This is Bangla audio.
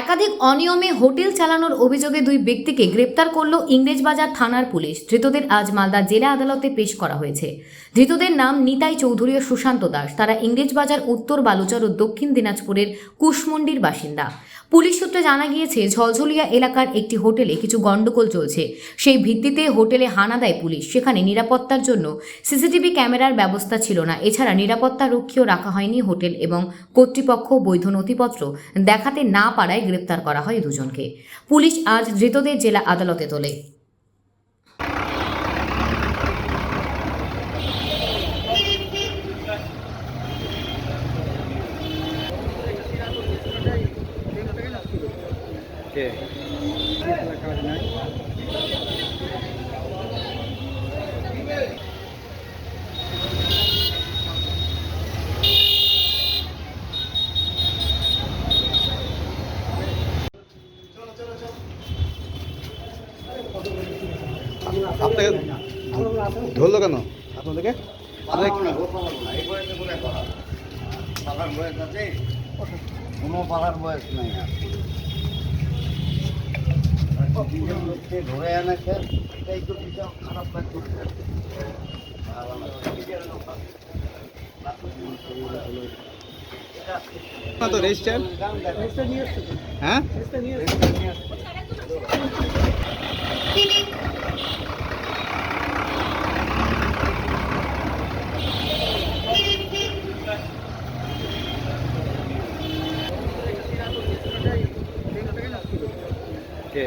একাধিক অনিয়মে হোটেল চালানোর অভিযোগে দুই ব্যক্তিকে গ্রেপ্তার করল ইংরেজবাজার থানার পুলিশ। ধৃতদের আজ মালদা জেলা আদালতে পেশ করা হয়েছে। ধৃতদের নাম নিতাই চৌধুরী ও সুশান্ত দাস। তারা ইংরেজবাজার উত্তর বালুচর ও দক্ষিণ দিনাজপুরের কুশমন্ডির বাসিন্দা। পুলিশ সূত্রে জানা গিয়েছে, ঝলঝলিয়া এলাকার একটি হোটেলে কিছু গন্ডগোল চলছে। সেই ভিত্তিতে হোটেলে হানা দেয় পুলিশ। সেখানে নিরাপত্তার জন্য সিসিটিভি ক্যামেরার ব্যবস্থা ছিল না। এছাড়া নিরাপত্তা রক্ষীও রাখা হয়নি হোটেল এবং কর্তৃপক্ষ বৈধ নথিপত্র দেখাতে না পারায় গ্রেপ্তার করা হয় দুজনকে। পুলিশ আজ ধৃতদের জেলা আদালতে তোলে। কে আপনাকে ধরলো কেন? আপনাদেরকে? কোনো পালার বয়স নাই ধরে এনেছে এটাই তো খারাপ না তো রেজিস্টার হ্যাঁ? কে?